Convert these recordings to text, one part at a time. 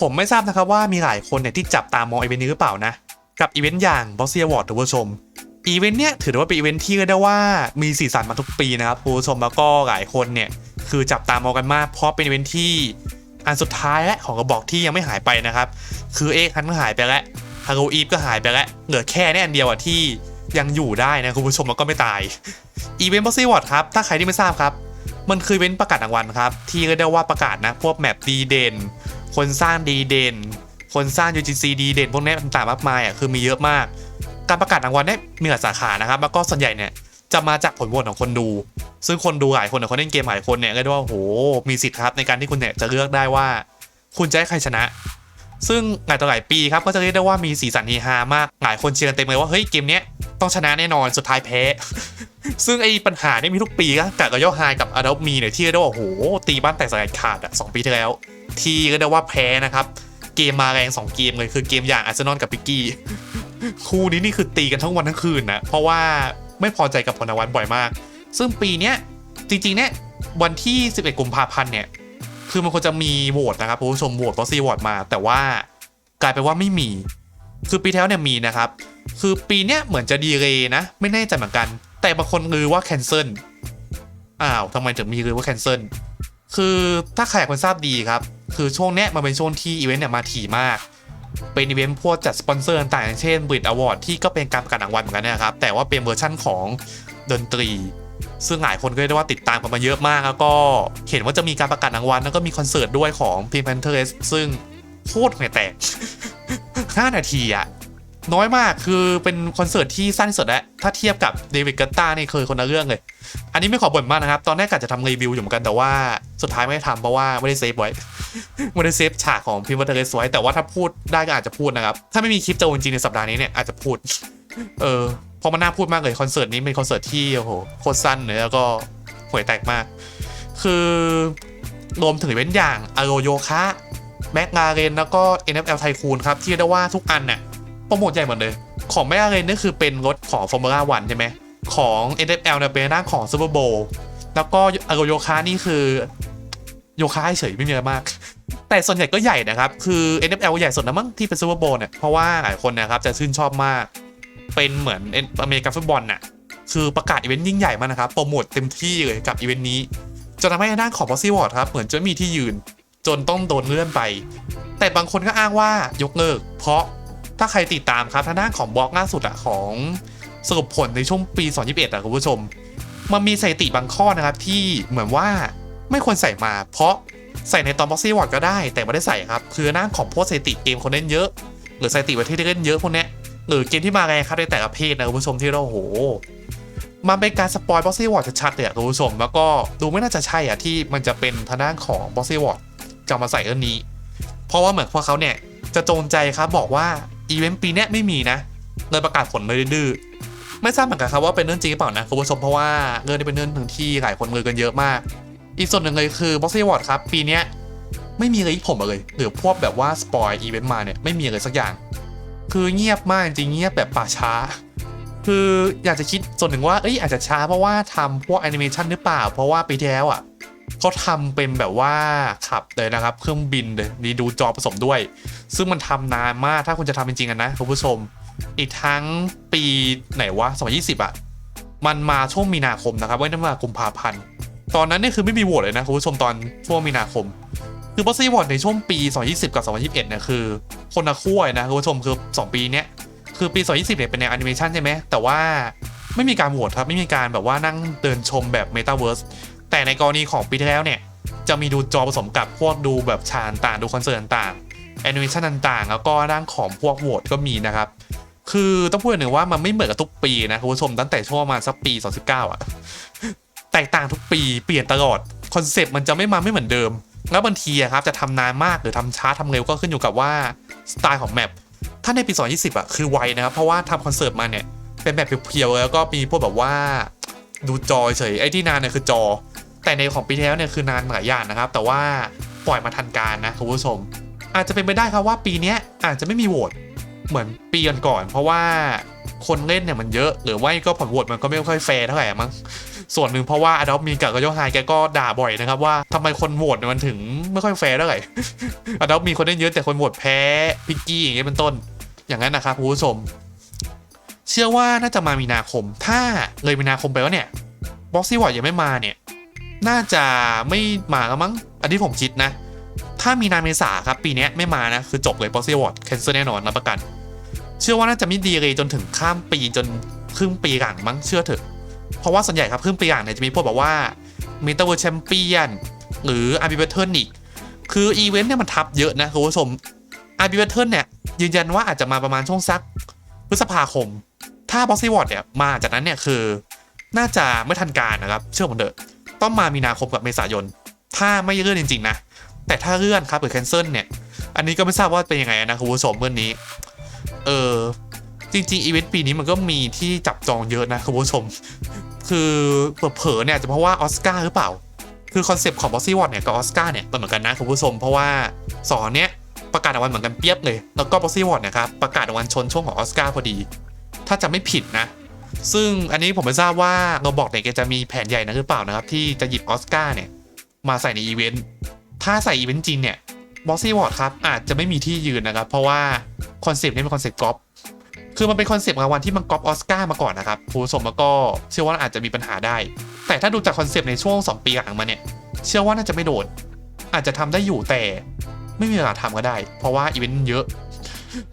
ผมไม่ทราบนะครับว่ามีหลายคนเนี่ยที่จับตามองอีเวนต์นี้หรือเปล่านะ กับอีเวนต์อย่าง b o s s y Award ทุกผู้ชมอีเวนต์เนี้ยถือว่าเป็นอีเวนต์ที่เรียกได้ว่ามีสีสันมาทุกปีนะครับคุณผู้ชมแล้วก็หลายคนเนี่ยคือจับตามองกันมากเพราะเป็นอีเวนต์ที่อันสุดท้ายและของกระบอกที่ยังไม่หายไปนะครับ คือเอ็กฮันก็หายไปแล้วฮาโ o อีฟก็หายไปแล้วเหลือแค่เนี่ยอันเดียวอะที่ยังอยู่ได้นะคุณผู้ชมแล้วก็ไม่ตายอีเวนต์ b o s s y Award ครับถ้าใครที่ไม่ทราบครับ มันคือเว้นประกาศรางวัลครับ ที่เรียกได้ว่าประกาศนะพวกแมปดีเด่น คนสร้างดีเด่น คนสร้าง UGC ดีเด่นพวกนี้ต่างๆมากมายอะคือมีเยอะมาก การประกาศรางวัลเนี่ยมีหลายสาขานะครับ แล้วก็ส่วนใหญ่เนี่ยจะมาจากผลโหวตของคนดู ซึ่งคนดูหลายคนเนี่ยคนเล่นเกมหลายคนเนี่ยก็เรียกว่าโหมีสิทธิ์ครับในการที่คุณเนี่ยจะเลือกได้ว่า คุณจะให้ใครชนะ ซึ่งหลายต่อหลายปีครับก็จะเรียกได้ว่ามีสีสันเฮฮามาก หลายคนเชียร์กันเต็มเลยว่าเฮ้ยเกมเนี้ยต้องชนะแน่นอนสุดท้ายแพ้ ซึ่งไอ้ปัญหาเนี่ยมีทุกปีก็กับกบยอไฮกับอ d ด p มีเนี่ยที่เรียกได้ว่าโอ้โหตีบ้านแตกสลายขาดอะสองปีที่แล้ว ที่ก็ได้ว่าแพ้นะครับเกมมาแรง 2 เกมเลยคือเกมอย่างอาร์เซนอลกับปิกกี้ คู่นี้นี่คือตีกันทั้งวันทั้งคืนนะเพราะว่าไม่พอใจกับผลวัลบ่อยมาก ซึ่งปีเนี้ยจริงๆเนี่ยวันที่ 11 กุมภาพันธ์เนี่ยคือมันควรจะมีโหวตนะครับผู้ชมโหวตบอซีโหวตมา แต่ว่ากลายเป็นว่าไม่มี คือปีแล้วเนี่ยมีนะครับ คือปีเนี้ยเหมือนจะดีเลยนะ ไม่แน่ใจเหมือนกัน แต่บางคนลือว่าแคนเซิลอ้าวทำไมถึงมีลือว่าแคนเซิลคือถ้าใครคนทราบดีครับ คือช่วงเนี้ยมันเป็นช่วงที่อีเวนต์เนี่ยมาถี่มาก เป็นอีเวนต์พวกจัดสปอนเซอร์ต่างๆเช่นบริดอวอร์ดที่ก็เป็นการประกาศรางวัลเหมือนกันนะครับ แต่ว่าเป็นเวอร์ชั่นของดนตรี ซึ่งหลายคนก็ได้ว่าติดตามกันมาเยอะมาก แล้วก็เห็นว่าจะมีการประกาศรางวัลแล้วก็มีคอนเสิร์ตด้วยของ p i n k Panthers ซึ่งโคตรห่วยแตก5นาทีอะ น้อยมากคือเป็นคอนเสิร์ตที่สั้นสุดแล้วถ้าเทียบกับเดวิดกัตตานี่เคยคนละเรื่องเลย อันนี้ไม่ขอบ่นมากนะครับ ตอนแรกกะจะทำรีวิวอยู่เหมือนกันแต่ว่าสุดท้ายไม่ได้ทำเพราะว่าไม่ได้เซฟไว้ ไม่ได้เซฟฉากของพิมพ์วัตเตอร์สไว้ แต่ว่าถ้าพูดได้ก็อาจจะพูดนะครับ ถ้าไม่มีคลิปโจจริงในสัปดาห์นี้เนี่ยอาจจะพูด เออเพราะมันน่าพูดมากเลยคอนเสิร์ตนี้เป็นคอนเสิร์ตที่โอ้โหโคตรสั้นเลยแล้วก็ห่วยแตกมาก คือรวมถึงเวนอย่างอโรโยคะแม็กนาเรนแล้วก็ NFL ไทคูนครับที่เรียกได้ว่าทุกอันเนี่ย รโมทใหญ่หมดเลย ของแม็กนาเรนนี่คือเป็นรถของฟอร์มูล่าวันใช่ไหม ของ NFL เนี่ยเป็นหน้าของซูเปอร์โบว์แล้วก็อโรโยคะนี่คือ โยคะเฉยไม่มีอะไรมาก แต่ส่วนใหญ่ก็ใหญ่นะครับ คือ NFL ใหญ่สุดนะมั้งที่เป็นซูเปอร์โบว์เนี่ยเพราะว่าหลายคนนะครับจะชื่นชอบมาก เป็นเหมือนอเมริกันฟุตบอลน่ะคือประกาศอีเวนต์ยิ่งใหญ่มากนะครับโปรโมทเต็มที่เลยกับอีเวนต์นี้จนทำให้ด้านของ b o s s y w a r d ครับเหมือนจะมีที่ยืน จนต้องโดนเลื่อนไป แต่บางคนก็อ้างว่ายกเลิก เพราะ ถ้าใครติดตามครับทางด้านของบล็อกล่าสุดอะของสรุปผลในช่วงปี 2021อะคุณผู้ชม มันมีสถิติบางข้อนะครับที่เหมือนว่าไม่ควรใส่มา เพราะใส่ในตอนบ็อกซี่วอร์ดก็ได้ แต่ไม่ได้ใส่ครับ คือหน้าของพวกสถิติเกมคนเล่นเยอะ หรือสถิติประเทศที่เล่นเยอะพวกเนี้ยหรือเกมที่มาแรงครับในแต่ละเภทนะคุณผู้ชมที่เราโอ้โหมันเป็นการสปอยบ็อกซี่วอร์ดชัดๆเลยอะคุณผู้ชม แล้วก็ดูไม่น่าจะใช่อะที่มันจะเป็นทางด้านของบ็อกซี่วอร์ดจะมาใส่เรื่องนี้ เพราะว่าเหมือนพวกเขาเนี่ยจะจงใจครับบอกว่า อีเวนต์ปีเนี้ยไม่มีนะเลยประกาศผลเลยดื้อไม่ทราบเหมือนกันครับว่าเป็นเรื่องจริงหรือเปล่านะคุณผู้ชมเพราะว่าเรื่องนี้เป็นเรื่องหนึ่งที่หลายคนลือกันเยอะมาก อีกส่วนหนึ่งเลยคือ b o x ซี่วอร์ดครับปีเนี้ยไม่มีอะไรที่ผมเลยหรือพวกแบบว่าสปอยอีเวนต์มาเนี่ยไม่มีอะไรสักอย่าง คือเงียบมากจริงเงียบแบบป่าช้า คืออยากจะคิดส่วนหนึ่งว่าเอ้ยอาจจะช้าเพราะว่าทำพวกแอนิเมชันหรือเปล่า เพราะว่าปีที่แล้วอะ เขาทำเป็นแบบว่าขับเลยนะครับ เครื่องบินเลยมีดูจอผสมด้วย ซึ่งมันทำนานมากถ้าคุณจะทำจริงๆกันนะคุณผู้ชม อีกทั้งปีไหนวะ2020อะ มันมาช่วงมีนาคมนะครับไม่ได้มากุมภาพันธ์ตอนนั้นนี่คือไม่มีโหวตเลยนะคุณผู้ชมตอนช่วงมีนาคม คือบอสซี่โหวตในช่วงปี 2020 กับ 2021เนี่ยคือ คนละขั้วเลยนะคุณผู้ชมคือ 2 ปีเนี้ยคือปี 2020เนี่ยเป็นแนวแอนิเมชันใช่ไหมแต่ว่าไม่มีการโหวตครับ ไม่มีการแบบว่านั่งเดินชมแบบ Metaverse แต่ในกรณีของปีที่แล้วเนี่ย จะมีดูจอผสมกับพวกดูแบบฉากต่างดูคอนเสิร์ตต่างแอนิเมชันต่างๆ แล้วก็ด้านของพวกโหวตก็มีนะครับ คือต้องพูดหนึ่งว่ามันไม่เหมือนกับทุกปีนะคุณผู้ชมตั้งแต่ช่วงมาสักปี 2019อะแตกต่างทุกปีเปลี่ยนตลอดคอนเซปต์มันจะไม่มาไม่เหมือนเดิม แล้วบางทีครับจะทำนานมากหรือทำช้าทำเร็วก็ขึ้นอยู่กับว่าสไตล์ของแมปถ้าในปี 2020อะคือไวนะครับเพราะว่าทำคอนเสิร์ตมาเนี่ยเป็นแบบเพียวๆแล้วก็มีพวกแบบว่าดูจอเฉยไอ้ที่นานเนี่ยคือจอ แต่ในของปีที่แล้วเนี่ยคือนานหลายอย่างนะครับ แต่ว่าปล่อยมาทันการนะคุณผู้ชม อาจจะเป็นไปได้ครับว่าปีนี้อาจจะไม่มีโหวตเหมือนปีก่อนๆเพราะว่าคนเล่นเนี่ยมันเยอะ หรือว่าก็ผลโหวตมันก็ไม่ค่อยแฟร์เท่าไหร่มั้งส่วนหนึ่งเพราะว่าอดอปมีกับกโยไฮแกก็ด่าบ่อยนะครับว่าทำไมคนโหวตเนี่ยมันถึงไม่ค่อยแฟร์เท่าไหร่อดอปมีคนได้เยอะแต่คนโหวตแพ้พิกกี้อย่างเงี้ยเป็นต้น อย่างนั้นนะครับคุณผู้ชม เชื่อว่าน่าจะมามีนาคม ถ้าเลยมีนาคมไปแล้วเนี่ยบ็อกซี่วอร์ดยังไม่มาเนี่ย น่าจะไม่มาแล้วมั้ง อันที่ผมคิดนะ ถ้ามีนาเมษาครับ ปีนี้ไม่มานะ คือจบเลยบอกซี่วอร์ดแคนเซิลแน่นอนรับประกัน เชื่อว่าน่าจะไม่ดีเลยจนถึงข้ามปีจนครึ่งปีหลังมั้งเชื่อเถอะ เพราะว่าส่วนใหญ่ครับครึ่งปีหลังเนี่ยจะมีพวกแบบว่ามีเตอร์เวิร์แชมเปี้ยนหรืออาร์บิเบเทิลอีก คืออีเวนต์เนี่ยมันทับเยอะนะคุณผู้ชมอาร์บิเบเทิลเนี่ยยืนยันว่าอาจจะมาประมาณช่วงสักพฤษภาคม ถ้าบอกซี่วอร์ดเนี่ยมาจากนั้นเนี่ยคือน่าจะไม่ทันการนะครับ เชื่อผมเถอะ ต้องมามีนาคมกับเมษายน ถ้าไม่เลื่อนจริงๆนะ แต่ถ้าเลื่อนครับหรือแคนเซิลเนี่ย อันนี้ก็ไม่ทราบว่าเป็นยังไงนะคุณผู้ชมเมื่อนี้ เออจริงๆอีเวนต์ปีนี้มันก็มีที่จับจองเยอะนะคุณผู้ชม คือเผลอๆเนี่ยจะเพราะว่าออสการ์หรือเปล่า คือคอนเซปต์ของบอกซี่วอร์ดเนี่ยกับออสการ์เนี่ยเหมือนกันนะคุณผู้ชม เพราะว่าสองเนี้ยประกาศรางวัลเหมือนกันเปียบเลย แล้วก็บอกซี่วอร์ดนะครับประกาศรางวัลชนช่วงของออสการ์พอดี ถ้าจะไม่ผิดนะ ซึ่งอันนี้ผมไม่ทราบว่าเราบอกเนี่ยแกจะมีแผนใหญ่นะหรือเปล่านะครับ ที่จะหยิบออสการ์เนี่ย มาใส่ในอีเวนต์ถ้าใส่อีเวนต์จริงเนี่ยบ็อกซี่วอร์ดครับ อาจจะไม่มีที่ยืนนะครับ เพราะว่าคอนเซปต์นี้เป็นคอนเซปต์ก๊อปคือมันเป็นคอนเซปต์รางวัลที่มันก๊อปออสการ์มาก่อนนะครับผู้ชมแล้วก็เชื่อว่าอาจจะมีปัญหาได้ แต่ถ้าดูจากคอนเซปต์ในช่วง 2 ปีหลังมาเนี่ย เชื่อว่าน่าจะไม่โดนอาจจะทำได้อยู่แต่ไม่มีเวลาทำก็ได้ เพราะว่าอีเวนต์เยอะ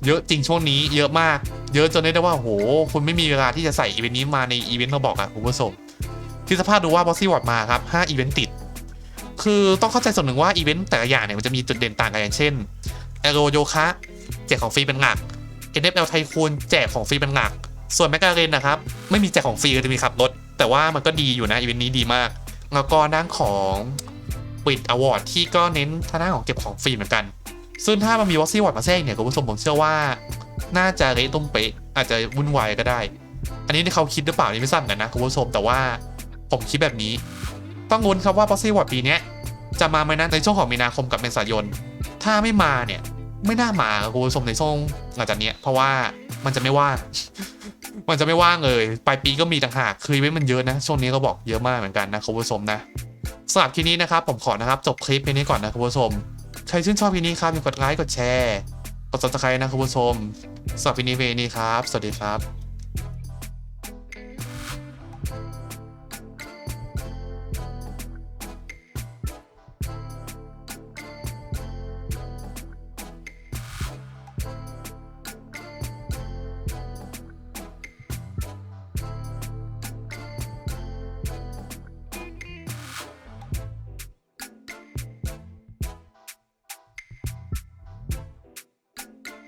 เยอะจริงช่วงนี้เยอะมาก เยอะจนเรียกได้ว่าโหคุณไม่มีเวลาที่จะใส่อีเวนต์นี้มาในอีเวนต์มาบอกอะคุณผู้ชมที่สภาพดูว่าบอสซี่วอร์ดมาครับ5อีเวนต์ติด คือต้องเข้าใจส่วนหนึ่งว่าอีเวนต์แต่ละอย่างเนี่ยมันจะมีจุดเด่นต่างกันอย่างเช่นแอโรโยคะแจกของฟรีเป็นหลัก NFL ไทคูนแจกของฟรีเป็นหลัก ส่วนแมกกาเรนนะครับไม่มีแจกของฟรีก็จะมีขับรถ แต่ว่ามันก็ดีอยู่นะอีเวนต์นี้ดีมาก แล้วก็ด้านของปิดอวอร์ดที่ก็เน้นทางด้านของเก็บของฟรีเหมือนกัน ซึ่งถ้ามันมีวอซี่วอร์ดมาแทรกเนี่ยคุณผู้ชมผมเชื่อว่า น่าจะเละตุ้มเป๊ะอาจจะวุ่นวายก็ได้ อันนี้ที่เขาคิดหรือเปล่านี่ไม่ทราบนกันนะคุณผู้ชมแต่ว่าผมคิดแบบนี้ ต้องลุ้นครับว่า b o s s y w a r d ปีนี้จะมาไหมนะในช่วงของมีนาคมกับเมษายน ถ้าไม่มาเนี่ยไม่น่ามาคุณผู้ชมในช่วงหลังจากนี้เพราะว่ามันจะไม่ว่างมันจะไม่ว่างเลยปลายปีก็มีต่างหากคือเวนมันเยอะนะ ช่วงนี้ก็บอกเยอะมากเหมือนกันนะคุณผู้ชมนะสำหรับคลิปนี้นะครับผมขอนะครับจบคลิปเพียงนี้ก่อนนะคุณผู้ชม ใครชื่นชอบคลิปนี้ครับอย่ากดไลค์กดแชร์ กด subscribe นะคุณผู้ชมสำหรับคลิปนี้เวนี้ครับ สวัสดีครับ